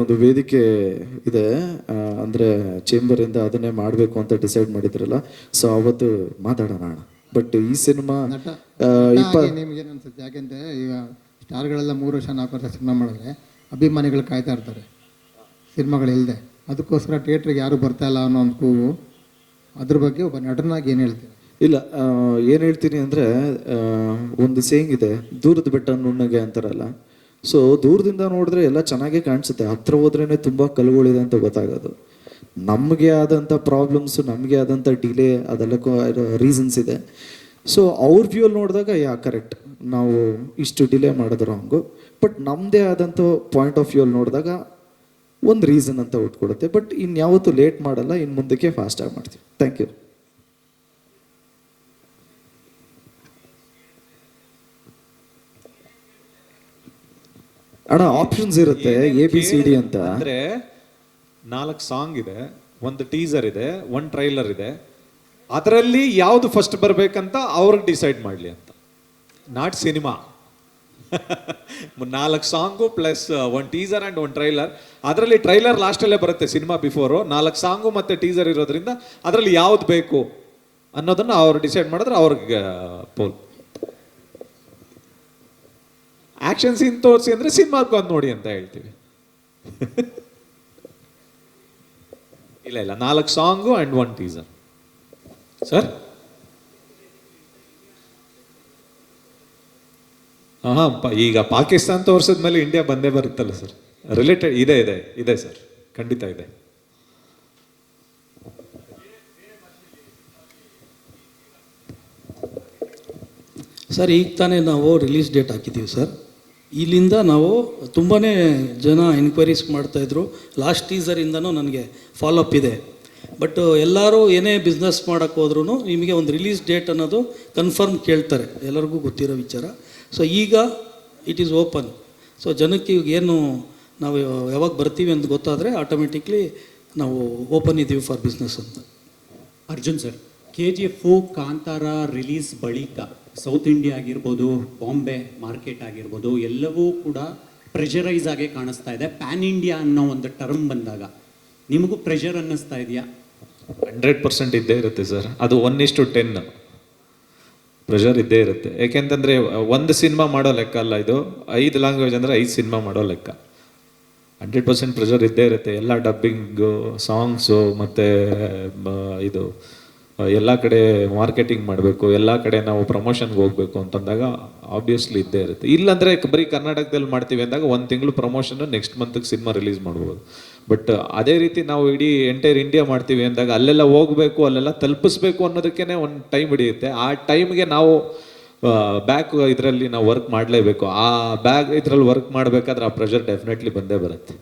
ಒಂದು ವೇದಿಕೆ ಇದೆ ಅಂದ್ರೆ ಚೇಂಬರ್ ಇಂದ ಅದನ್ನೇ ಮಾಡಬೇಕು ಅಂತ ಡಿಸೈಡ್ ಮಾಡಿದ್ರಲ್ಲ ಸೊ ಅವತ್ತು ಮಾತಾಡೋಣ ಬಟ್ ಈ ಸಿನಿಮಾ ಅನ್ಸುತ್ತೆ ಯಾಕೆಂದ್ರೆ ಈಗ ಸ್ಟಾರ್ಗಳೆಲ್ಲ ಮೂರು ವರ್ಷ ನಾಲ್ಕು ವರ್ಷ ಸಿನಿಮಾ ಮಾಡಿದ್ರೆ ಅಭಿಮಾನಿಗಳು ಕಾಯ್ತಾ ಇರ್ತಾರೆ. ಸಿನಿಮಾಗಳಿಲ್ಲದೆ ಅದಕ್ಕೋಸ್ಕರ ಥಿಯೇಟ್ರಿಗೆ ಯಾರು ಬರ್ತಾ ಇಲ್ಲ ಅನ್ನೋ ಒಂದು ಕೂಗು. ಅದ್ರ ಬಗ್ಗೆ ಒಬ್ಬ ನಟನಾಗಿ ಏನು ಹೇಳ್ತೀರಾ? ಇಲ್ಲ ಏನು ಹೇಳ್ತೀನಿ ಅಂದ್ರೆ ಒಂದು ಸೇಂಗ್ ಇದೆ ದೂರದ ಬೆಟ್ಟ ನುಣ್ಣಗೆ ಅಂತಾರಲ್ಲ. ಸೊ ದೂರದಿಂದ ನೋಡಿದ್ರೆ ಎಲ್ಲ ಚೆನ್ನಾಗೇ ಕಾಣಿಸುತ್ತೆ. ಹತ್ರ ಹೋದ್ರೇ ತುಂಬ ಕಲ್ಗಳಿದೆ ಅಂತ ಗೊತ್ತಾಗೋದು. ನಮಗೆ ಆದಂಥ ಪ್ರಾಬ್ಲಮ್ಸು ನಮಗೆ ಆದಂಥ ಡಿಲೇ ಅದೆಲ್ಲಕ್ಕೂ ರೀಸನ್ಸ್ ಇದೆ. ಸೊ ಅವ್ರ ವ್ಯೂಲ್ಲಿ ನೋಡಿದಾಗ, ಯಾ ಕರೆಕ್ಟ್ ನಾವು ಇಷ್ಟು ಡಿಲೇ ಮಾಡಿದ್ರು ಹಂಗು ಬಟ್ ನಮ್ಮದೇ ಆದಂಥ ಪಾಯಿಂಟ್ ಆಫ್ ವ್ಯೂಲ್ಲಿ ನೋಡಿದಾಗ, ಒಂದು ರೀಸನ್ ಅಂತ ಉಟ್ಕೊಡುತ್ತೆ. ಬಟ್ ಇನ್ಯಾವತ್ತೂ ಲೇಟ್ ಮಾಡಲ್ಲ ಇನ್ನು ಮುಂದಕ್ಕೆ ಫಾಸ್ಟಾಗಿ ಮಾಡ್ತೀವಿ. ಥ್ಯಾಂಕ್ ಯು ಅಣ್ಣ ಆಪ್ಷನ್ಸ್ ಇರುತ್ತೆ ಎ ಬಿ ಸಿ ಡಿ ಅಂತ. ಅಂದ್ರೆ ನಾಲ್ಕು ಸಾಂಗ್ ಇದೆ ಒಂದು ಟೀಸರ್ ಇದೆ ಒಂದು ಟ್ರೈಲರ್ ಇದೆ. ಅದರಲ್ಲಿ ಯಾವುದು ಫಸ್ಟ್ ಬರಬೇಕಂತ ಅವ್ರಿಗೆ ಡಿಸೈಡ್ ಮಾಡಲಿ ಅಂತ. ನಾಟ್ ಸಿನಿಮಾ ನಾಲ್ಕು ಸಾಂಗು ಪ್ಲಸ್ ಒಂದು ಟೀಸರ್ ಆ್ಯಂಡ್ ಒಂದು ಟ್ರೈಲರ್ ಅದರಲ್ಲಿ ಟ್ರೈಲರ್ ಲಾಸ್ಟಲ್ಲೇ ಬರುತ್ತೆ ಸಿನಿಮಾ ಬಿಫೋರು ನಾಲ್ಕು ಸಾಂಗು ಮತ್ತು ಟೀಸರ್ ಇರೋದ್ರಿಂದ ಅದರಲ್ಲಿ ಯಾವ್ದು ಬೇಕು ಅನ್ನೋದನ್ನ ಅವ್ರು ಡಿಸೈಡ್ ಮಾಡಿದ್ರೆ ಅವ್ರಿಗೆ ಪೋಲ್ ಆಕ್ಷನ್ ಸೀನ್ ತೋರಿಸಿ ಅಂದರೆ ಸಿನಿಮಾಕ್ಕೆ ಬಂದು ನೋಡಿ ಅಂತ ಹೇಳ್ತೀವಿ. ಇಲ್ಲ ಇಲ್ಲ, ನಾಲ್ಕು song and one teaser sir ಹಾ ಈಗ ಪಾಕಿಸ್ತಾನ ತೋರಿಸಿದ್ಮೇಲೆ ಇಂಡಿಯಾ ಬಂದೇ ಬರುತ್ತಲ್ಲ ಸರ್ ರಿಲೇಟೆಡ್ ಇದೆ ಇದೆ ಇದೆ ಸರ್ ಖಂಡಿತ ಇದೆ. ಸರ್ ಈಗ ತಾನೇ ನಾವು ರಿಲೀಸ್ ಡೇಟ್ ಹಾಕಿದ್ದೀವಿ ಸರ್ ಇಲ್ಲಿಂದ ನಾವು ತುಂಬಾ ಜನ ಎನ್ಕ್ವೈರೀಸ್ ಮಾಡ್ತಾಯಿದ್ರು ಲಾಸ್ಟ್ ಟೀಸರಿಂದನೂ ನನಗೆ ಫಾಲೋಅಪ್ ಇದೆ. ಬಟ್ ಎಲ್ಲರೂ ಏನೇ ಬಿಸ್ನೆಸ್ ಮಾಡೋಕ್ಕೆ ಹೋದ್ರೂ ನಿಮಗೆ ಒಂದು ರಿಲೀಸ್ ಡೇಟ್ ಅನ್ನೋದು ಕನ್ಫರ್ಮ್ ಕೇಳ್ತಾರೆ. ಎಲ್ಲರಿಗೂ ಗೊತ್ತಿರೋ ವಿಚಾರ. ಸೊ ಈಗ ಇಟ್ ಈಸ್ ಓಪನ್ ಸೊ ಜನಕ್ಕೆ ಈಗ ಏನು ನಾವು ಯಾವಾಗ ಬರ್ತೀವಿ ಅಂತ ಗೊತ್ತಾದರೆ ಆಟೋಮೆಟಿಕ್ಲಿ ನಾವು ಓಪನ್ ಇದ್ದೀವಿ ಫಾರ್ ಬಿಸ್ನೆಸ್ ಅಂತ. Arjun sir K G F Kantara release ಬಳಿಕ ಸೌತ್ ಇಂಡಿಯಾ ಆಗಿರ್ಬೋದು ಬಾಂಬೆ ಮಾರ್ಕೆಟ್ ಆಗಿರ್ಬೋದು, ಎಲ್ಲವೂ ಕೂಡ ಪ್ರೆಷರೈಸ್ ಆಗಿ ಕಾಣಿಸ್ತಾ ಇದೆ. ಪ್ಯಾನ್ ಇಂಡಿಯಾ ಅನ್ನೋ ಒಂದು ಟರ್ಮ್ ಬಂದಾಗ ನಿಮಗೂ ಪ್ರೆಷರ್ ಅನ್ನಿಸ್ತಾ ಇದೆಯಾ? ಹಂಡ್ರೆಡ್ ಪರ್ಸೆಂಟ್ ಇದ್ದೇ ಇರುತ್ತೆ ಸರ್ ಅದು ಒನ್ ಇಷ್ಟು ಟೆನ್ ಪ್ರೆಷರ್ ಇದ್ದೇ ಇರುತ್ತೆ. ಯಾಕೆಂತಂದ್ರೆ ಒಂದು ಸಿನಿಮಾ ಮಾಡೋ ಲೆಕ್ಕ ಅಲ್ಲ ಇದು. ಐದು ಲ್ಯಾಂಗ್ವೇಜ್ ಅಂದ್ರೆ ಐದು ಸಿನಿಮಾ ಮಾಡೋ ಲೆಕ್ಕ. ಹಂಡ್ರೆಡ್ ಪರ್ಸೆಂಟ್ ಪ್ರೆಷರ್ ಇದ್ದೇ ಇರುತ್ತೆ. ಎಲ್ಲ ಡಬ್ಬಿಂಗು ಸಾಂಗ್ಸು ಮತ್ತು ಇದು ಎಲ್ಲ ಕಡೆ ಮಾರ್ಕೆಟಿಂಗ್ ಮಾಡಬೇಕು, ಎಲ್ಲ ಕಡೆ ನಾವು ಪ್ರಮೋಷನ್ಗೆ ಹೋಗ್ಬೇಕು ಅಂತಂದಾಗ ಆಬ್ವಿಯಸ್ಲಿ ಇದ್ದೇ ಇರುತ್ತೆ. ಇಲ್ಲಾಂದರೆ ಬರೀ ಕರ್ನಾಟಕದಲ್ಲಿ ಮಾಡ್ತೀವಿ ಅಂದಾಗ ಒಂದು ತಿಂಗಳು ಪ್ರಮೋಷನ್ನು ನೆಕ್ಸ್ಟ್ ಮಂತ್ಗೆ ಸಿನಿಮಾ ರಿಲೀಸ್ ಮಾಡ್ಬೋದು. ಬಟ್ ಅದೇ ರೀತಿ ನಾವು ಇಡೀ ಎಂಟೈರ್ ಇಂಡಿಯಾ ಮಾಡ್ತೀವಿ ಅಂದಾಗ ಅಲ್ಲೆಲ್ಲ ಹೋಗಬೇಕು, ಅಲ್ಲೆಲ್ಲ ತಲುಪಿಸ್ಬೇಕು ಅನ್ನೋದಕ್ಕೇ ಒಂದು ಟೈಮ್ ಹಿಡಿಯುತ್ತೆ. ಆ ಟೈಮ್ಗೆ ನಾವು ಬ್ಯಾಕ್ ಇದರಲ್ಲಿ ನಾವು ವರ್ಕ್ ಮಾಡಲೇಬೇಕು. ಆ ಬ್ಯಾಗ್ ಇದರಲ್ಲಿ ವರ್ಕ್ ಮಾಡಬೇಕಾದ್ರೆ ಆ ಪ್ರೆಷರ್ ಡೆಫಿನೆಟ್ಲಿ ಬಂದೇ ಬರುತ್ತೆ.